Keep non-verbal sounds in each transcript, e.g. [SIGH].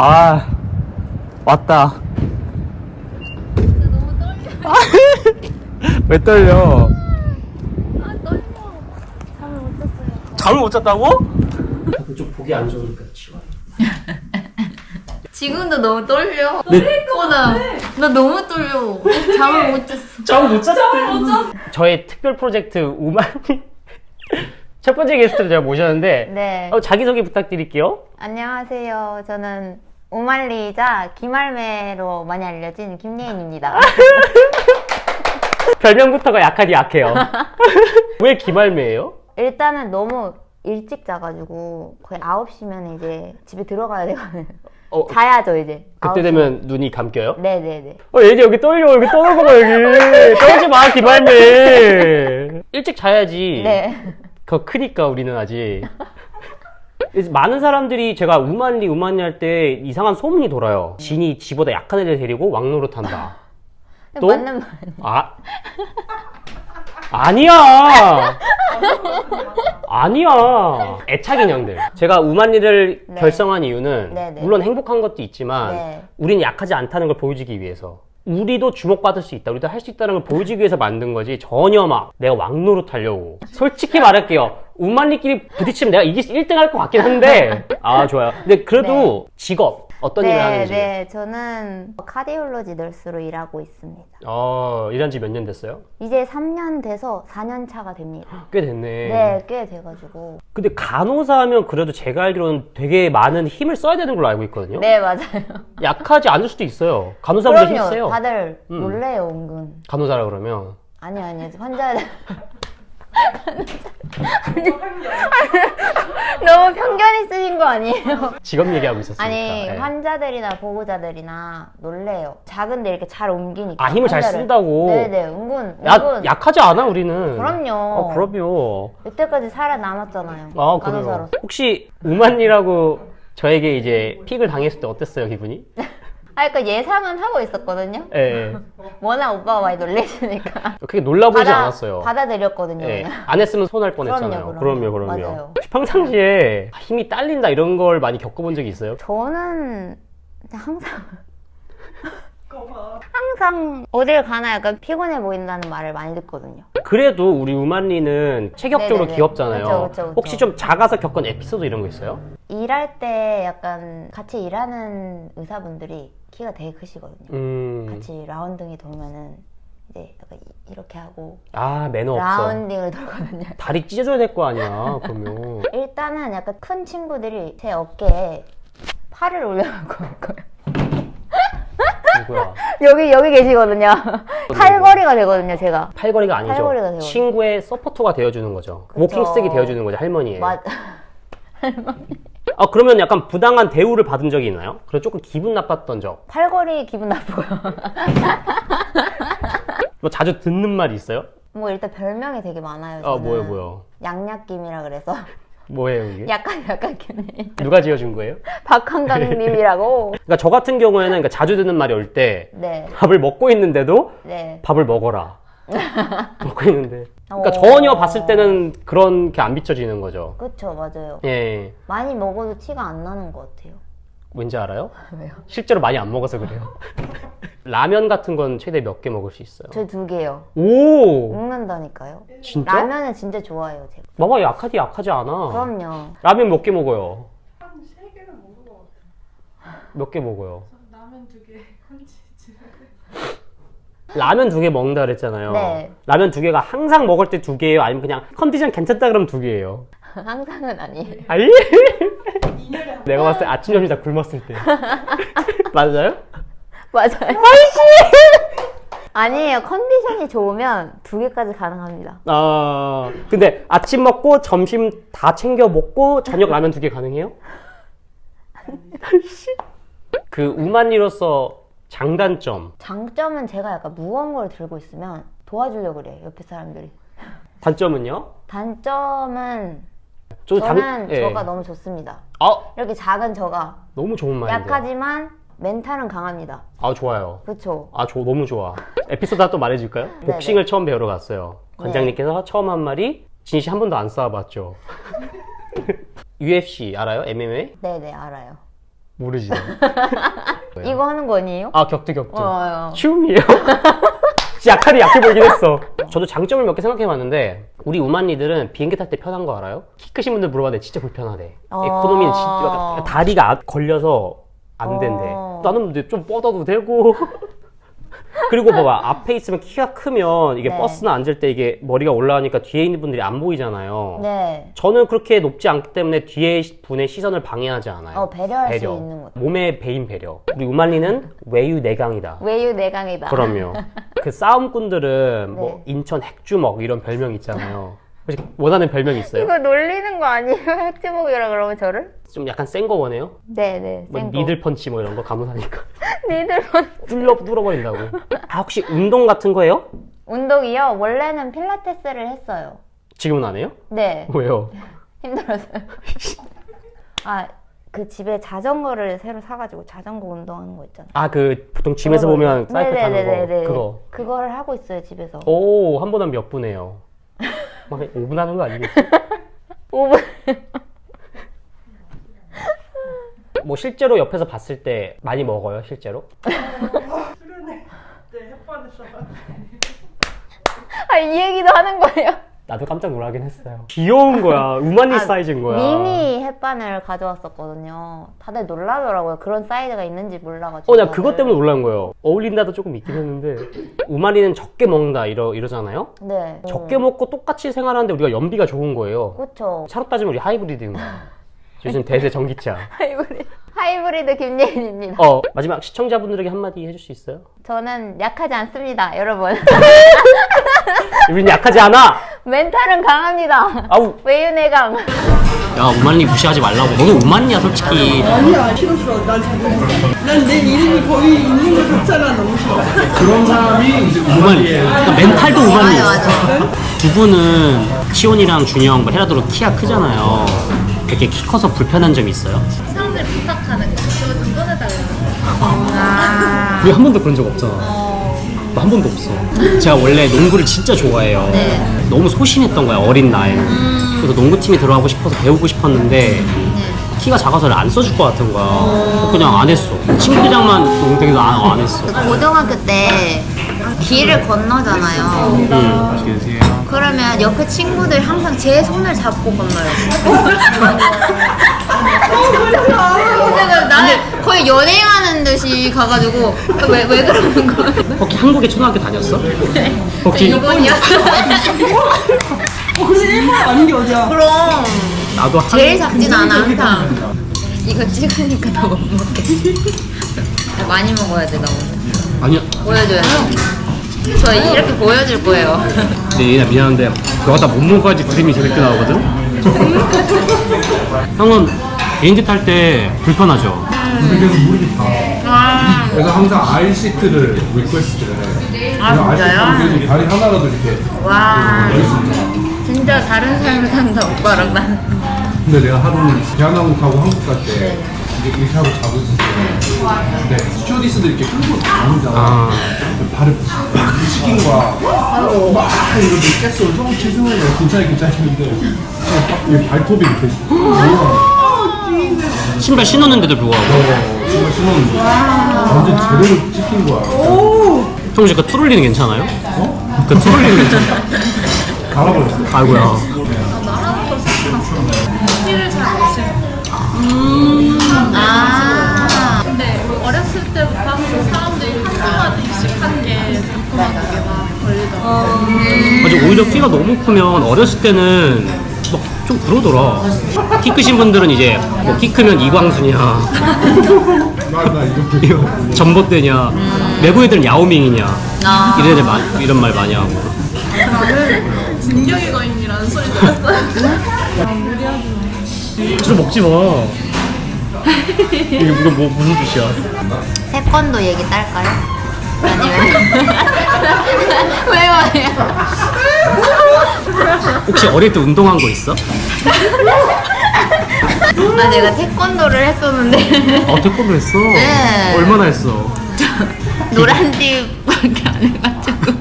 아 왔다 너무 떨려. [LAUGHS] 왜 떨려 아 떨려. 잠을 못 잤어요. 잠을 못 잤다고? 좀 보기 안 좋으니까 치워 [LAUGHS] 지금도 너무 떨려. 네. 어, 나, 나 너무 떨려. 잠을 못 잤어. 잠을 못 잤대 저의 특별 프로젝트 우만 [LAUGHS] 첫 번째 게스트를 제가 모셨는데 네. 어, 자기소개 부탁드릴게요 안녕하세요. 저는 오말리이자 기말매로 많이 알려진 김예인입니다. [LAUGHS] 별명부터가 약하디 약해요 [LAUGHS] 왜 기말매예요? 일단은 너무 일찍 자가지고 거의 9시면 이제 집에 들어가야 되거든요. 어, 자야죠, 이제. 그때 9시. 되면 눈이 감겨요? 네네네. 어, 얘지 여기 떨려. 여기 떠는 거 여기. 떨지 마, 기말매. [LAUGHS] 일찍 자야지. 네. 더 크니까 우리는 아직. 많은 사람들이 제가 우만리 우만리 할 때 이상한 소문이 돌아요. 진이 지보다 약한 애들 데리고 왕노릇 한다. [LAUGHS] 또? 맞는 말. 아. 아니야. 아니야. 애착 인형들. 제가 우만리를 네. 결성한 이유는 네, 네. 물론 행복한 것도 있지만 네. 우리는 약하지 않다는 걸 보여주기 위해서. 우리도 주목받을 수 있다. 우리도 할 수 있다는 걸 보여주기 위해서 만든 거지. 전혀 막 내가 왕노릇 하려고. 솔직히 말할게요. 우만리끼리 부딪히면 내가 이길 1등 할 것 같긴 한데. [LAUGHS] 아, 좋아요. 근데 그래도 직업. 어떤 일을 네, 하는지. 네. 저는 카디올로지 널스로 일하고 있습니다. 어, 일한 지 몇 년 됐어요? 이제 3년 돼서 4년 차가 됩니다. [GASPS] 꽤 됐네. 네, 꽤 돼가지고. 근데 간호사 하면 그래도 제가 알기로는 되게 많은 힘을 써야 되는 걸로 알고 있거든요. 네, 맞아요. [LAUGHS] 약하지 않을 수도 있어요. 간호사분들 힘 그럼요. 세요. 다들 음. 놀래요, 은근. 간호사라 그러면. 아니요, 아니요. 환자들. [LAUGHS] 너무 편견 있으신 거 아니에요? 직업 얘기하고 있었으니까. 아니, 예. 환자들이나 보호자들이나 놀래요. 작은데 이렇게 잘 옮기니까. 아, 힘을 잘 환자를. 쓴다고? 네네, 은근. 야, 은근. 약하지 않아, 우리는. 그럼요. 어, 그럼요. 이때까지 살아남았잖아요. 아, 간호사로. 그래요. 혹시 우만이라고 저에게 이제 픽을 당했을 때 어땠어요, 기분이? 아, 그러니까 예상은 하고 있었거든요. 예, 예. [LAUGHS] 워낙 오빠가 많이 놀래시니까. 그렇게 놀라 보이지 받아- 않았어요. 받아들였거든요. 예. 그냥. 안 했으면 손할 뻔했잖아요. 그럼요, 그럼요, 그럼요. 그럼요. 맞아요. 혹시 평상시에 힘이 딸린다 이런 걸 많이 겪어본 적이 있어요? 저는 항상 항상 어딜 가나 약간 피곤해 보인다는 말을 많이 듣거든요. 그래도 우리 우만리는 체격적으로 네네네. 귀엽잖아요. 그쵸, 그쵸, 그쵸. 혹시 좀 작아서 겪은 에피소드 이런 거 있어요? 일할 때 약간 같이 일하는 의사분들이 키가 되게 크시거든요. 음, 같이 라운딩이 돌면은 이제 약간 이- 이렇게 하고 아 매너 없어. 라운딩을 돌거든요. [LAUGHS] 다리 찢어줘야 될 거 아니야. 그러면 일단은 약간 큰 친구들이 제 어깨에 팔을 올려놓고 올 거예요. 누구야? [LAUGHS] 여기 여기 계시거든요. [LAUGHS] 팔걸이가 되거든요, 제가. 팔걸이가 아니죠. 팔걸이가 되거든요. 친구의 서포터가 되어주는 거죠. 그쵸. 워킹스틱이 되어주는 거죠, 할머니의. 맞. [LAUGHS] 아 그러면 약간 부당한 대우를 받은 적이 있나요? 그래 조금 기분 나빴던 적. 팔걸이 기분 나쁘고요. 뭐 자주 듣는 말이 있어요? 뭐 일단 별명이 되게 많아요. 아 저는. 뭐요 뭐요? 양약김이라 그래서 뭐예요 이게? 약간 약간 균이. 누가 지어준 거예요? 박한강님이라고. [LAUGHS] 그러니까 저 같은 경우에는 그러니까 자주 듣는 말이 올 때 네, 밥을 먹고 있는데도 네. 밥을 먹어라. [LAUGHS] 먹고 있는데. 그러니까 어. 전혀 봤을 때는 그런 게 안 비춰지는 거죠. 그쵸, 맞아요. 예. 많이 먹어도 티가 안 나는 것 같아요. 왠지 알아요? [LAUGHS] 왜요? 실제로 많이 안 먹어서 그래요. 라면 같은 건 최대 몇 개 먹을 수 있어요? 저 두 개요. 오! 먹는다니까요. 진짜? 라면은 진짜 좋아해요, 제가. 봐봐, 약하지, 약하지 않아. 그럼요. 라면 몇 개 먹어요? 한 세 개는 먹는 것 같아요. 몇 개 먹어요? 전 라면 두 개, 콘치즈. 라면 두 개 먹는다 그랬잖아요. 네. 라면 두 개가 항상 먹을 때 두 개예요? 아니면 그냥 컨디션 괜찮다 그러면 두 개예요? [LAUGHS] 항상은 아니에요. 아니? 2년에 한 내가 봤을 때 아침, 점심 다 굶었을 때. [LAUGHS] 맞아요? 맞아요. [LAUGHS] 아니에요. 컨디션이 좋으면 두 개까지 가능합니다. 아, 근데 아침 먹고 점심 다 챙겨 먹고 저녁 라면 두 개 가능해요? 그 우만리로서 장단점, 장점은 제가 약간 무거운 걸 들고 있으면 도와주려고 그래요. 옆에 사람들이. 단점은요? 단점은 저도 단- 저는 예. 저가 너무 좋습니다. 아, 이렇게 작은 저가 너무 좋은 말인데. 약하지만 멘탈은 강합니다. 아, 좋아요. 그렇죠. 아, 저 너무 좋아. 에피소드 하나 또 말해줄까요? 복싱을 처음 배우러 갔어요. 관장님께서 처음 한 말이 진희 씨한 번도 안 싸워봤죠. [LAUGHS] UFC 알아요? MMA? 네네 알아요. 모르지. [LAUGHS] 이거 하는 거 아니에요? 아 격투 격투. 어, 어. 춤이에요. [LAUGHS] 진짜 약하게 약해 보이긴 했어. 저도 장점을 몇 개 생각해봤는데 우리 우만리들은 비행기 탈 때 편한 거 알아요? 키 크신 분들 물어봤는데 진짜 불편하대. 어. 에코노미는 진짜 다리가 앞- 걸려서 안 된대. 어. 나는 근데 좀 뻗어도 되고. [LAUGHS] 그리고 봐봐 앞에 있으면 키가 크면 이게 네. 버스나 앉을 때 이게 머리가 올라가니까 뒤에 있는 분들이 안 보이잖아요. 네. 저는 그렇게 높지 않기 때문에 뒤에 분의 시선을 방해하지 않아요. 어, 배려할 수 있는 것. 몸의 배인 배려. 우리 우만리는 외유 내강이다. 외유 내강이다. 그럼요. [LAUGHS] 그 싸움꾼들은 뭐 네. 인천 핵주먹 이런 별명 있잖아요. [LAUGHS] 혹시 원하는 별명 있어요? 이거 놀리는 거 아니에요? [LAUGHS] 핵주먹이라 그러면 저를? 좀 약간 센 거 원해요? 네네. 뭐센 거. 니들 펀치 뭐 이런 거 가무사니까 [LAUGHS] 니들 뚫려 뚫어버린다고. 아 혹시 운동 같은 거 해요? 운동이요? 원래는 필라테스를 했어요. 지금은 안 해요? 네. [LAUGHS] 왜요? 힘들었어요. 아, 그 집에 자전거를 새로 사가지고 자전거 운동하는 거 있잖아요. 아 그 보통 짐에서 보면 사이클 타는 거 네네네네네. 그거. 그거를 하고 있어요, 집에서. 오 한 번 하면 몇 분해요? 막 5분 하는 거 아니겠지? 5분. [LAUGHS] 뭐 실제로 옆에서 봤을 때 많이 먹어요 실제로? [LAUGHS] 수련회 때 햇반에서 아, 이 얘기도 하는 거예요? 나도 깜짝 놀라긴 했어요. 귀여운 거야. [LAUGHS] 우만리 아, 사이즈인 거야. 미니 햇반을 가져왔었거든요. 다들 놀라더라고요. 그런 사이즈가 있는지 몰라가지고. 어, 나. 그것 때문에 놀란 거예요. 어울린다도 조금 있긴 했는데. 우만리는 적게 먹는다, 이러, 이러잖아요? 네. 적게 먹고 똑같이 생활하는데 우리가 연비가 좋은 거예요. 그쵸. 차로 따지면 우리 하이브리드인 거야. [LAUGHS] 요즘 대세 전기차. 하이브리드. 하이브리드 김예인입니다. 어, 마지막 시청자분들에게 한마디 해줄 수 있어요? 저는 약하지 않습니다, 여러분. [LAUGHS] 우린 약하지 않아! 멘탈은 강합니다. 아우! 외유내강. 야, 우만리 무시하지 말라고. 너는 우만리야, 솔직히. 아니야 싫어 싫어 난 잘못했어 난내 이름이 거의 있는 것 같잖아 너무 싫어 그런 사람이 이제 우만리. 그러니까 멘탈도 우만리. 맞아, 맞아. 두 분은 시온이랑 형, 뭐 헤라도로 키가 크잖아요. 이렇게 키 커서 불편한 점이 있어요? 사람들이 부탁하는 거 그거 좀 꺼내달라고 아. 우리 한 번도 그런 적 없잖아. 나한 번도 없어. 제가 원래 농구를 진짜 좋아해요. 너무 소심했던 거야, 어린 나이에. 그래서 농구팀에 들어가고 싶어서 배우고 싶었는데, 키가 작아서 안 써줄 것 같은 거야. 그냥 안 했어. 친구들이랑만 농구해서 안, 안 했어. 고등학교 때 길을 건너잖아요. 음. 그러면 옆에 친구들 항상 제 손을 잡고 건너요. 근데 나는 거의 연애하는 듯이 가가지고 왜, 왜 그러는 거야? 혹시 한국에 초등학교 다녔어? 혹시 일본이요? 어 근데 일본 아닌 게 어디야 그럼 나도 한 제일 작진 않아 항상. 이거 찍으니까 더 못 먹겠어. 많이 먹어야 돼 나 오늘. 아니야. 보여줘야 돼. 저 이렇게 보여줄 거예요. 근데 얘나 미안한데 너가 다못 먹어야지 그림이 재밌게 나오거든? [LAUGHS] 형은 비행기 탈 때 불편하죠? 근데 계속 물이 다. 그래서 항상 아이 시트를 리퀘스트를 해. 아, 그래서 아이 진짜요? 시트는 그래도 다리 하나라도 이렇게 와. 진짜 다른 삶을 산다 오빠랑 난. 근데 내가 하루는 대한항공 타고 한국 갈 때 이제 이렇게 하고 자고 있었어. 근데 스튜어디스들 이렇게 끌고 다니잖아. 아. 발을 막 시킨 거야. 막 이러는데 깼어. 좀 죄송해요. 괜찮아, 괜찮아. 했는데 그냥 이 발톱이 이렇게. [GASPS] 신발 신었는데도 불구하고 어, 정말 신었는데 완전 제대로 찍힌 거야. 형 혹시 그 트롤리는 괜찮아요? 어? 그 트롤리는 괜찮아요? 갈아버렸어. 아이고야 티를 잘 못 써 아. 근데 어렸을 때부터 항상 사람들이 한동안 의식한 게 불편한 게막 걸리더라고 맞아 오히려 키가 너무 크면 어렸을 때는 막 좀 그러더라. 키 크신 분들은 이제 뭐 키 크면 이광순이야 나나 이거. 전봇대냐. 외국 애들은 야오밍이냐. 아. 이런 애들 마, 이런 말 많이 하고. 진격의 거인이라는 소리 들었어요. 술 먹지 마. [LAUGHS] 이게 이거 뭐 무슨 뜻이야? 태권도 얘기 딸까요? 아니면 왜 말이야? 혹시 어릴 때 운동한 거 있어? 아 내가 태권도를 했었는데 어 태권도 했어? 네. 얼마나 했어? 노란 띠밖에 안 해가지고.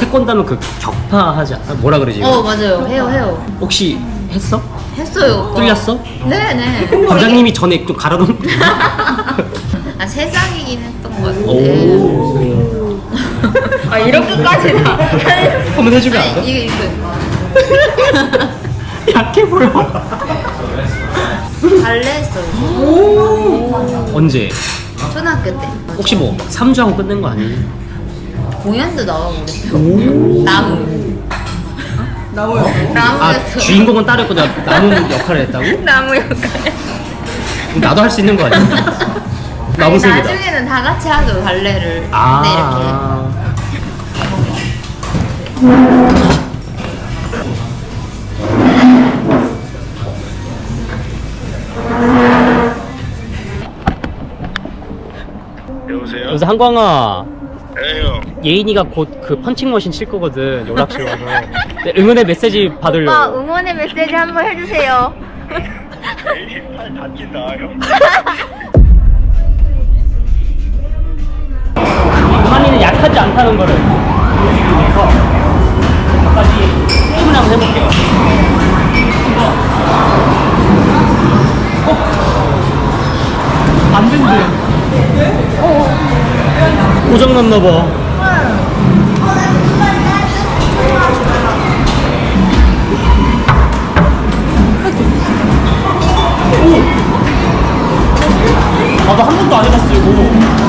태권도 하면 그 격파 하지 않아? 뭐라 그러지? 어 맞아요 해요 해요. 혹시 했어? 했어요 오빠 뚫렸어? 네네 부장님이 전에 좀 갈아놓은 [LAUGHS] 아 세상이긴 했던 것 같아 오아 이렇게까지 다 한번 해주면 안 아니, 돼? 이거 있어요 [LAUGHS] 약해 보여 발레 했어요 언제? 초등학교 때 혹시 뭐 3주 하고 끝낸 거 아니에요? 공연도 나오고 그랬어요 나무 나와요. 아 나무였어 주인공은 나 나무 역할을 했다고? [LAUGHS] 나무 역할 나도 할 수 있는 거 아니야? [LAUGHS] 아니, 나무색이다. 나중에는 다 같이 하죠 발레를. 아. 네 이렇게. 여보세요? 그래서 한광아. 에요. 예인이가 곧 그 펀칭머신 칠 거거든 연락실 와서. 네, 응원의 메시지 받으려고. 응원의 메시지 한번 해주세요. [LAUGHS] 에이, 팔 다친다, 형. [LAUGHS] 한이는 약하지 않다는 거를 보여주기 위해서 까지 게임을 한번 해볼게요. 어? 안 된대. 고장 났나 봐. 나도 한 번도 안 해봤어 이거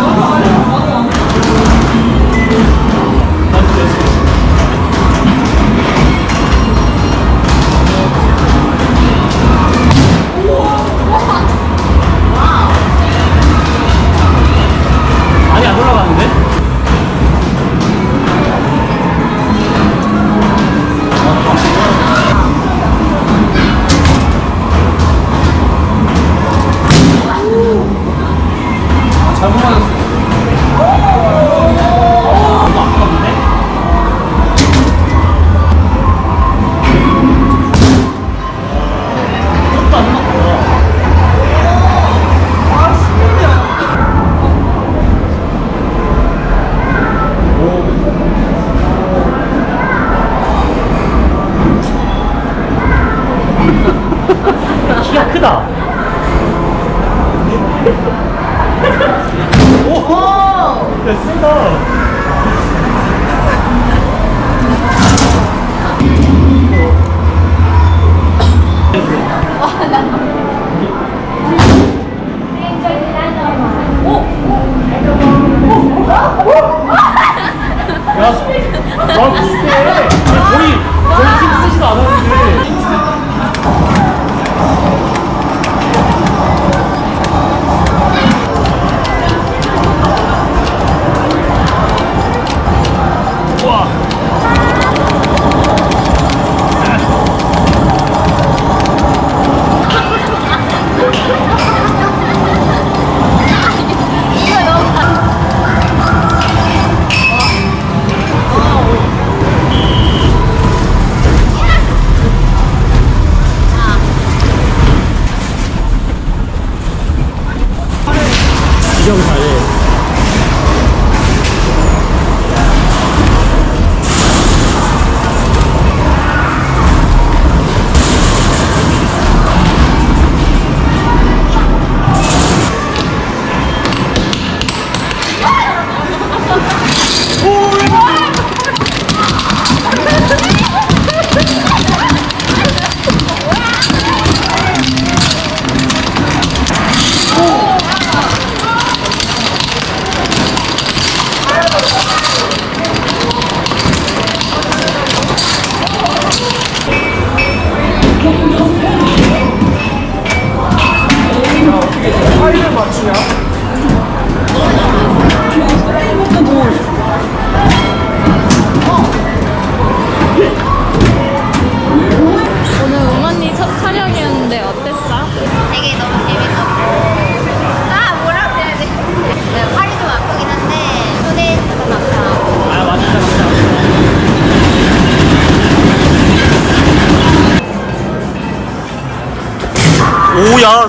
오야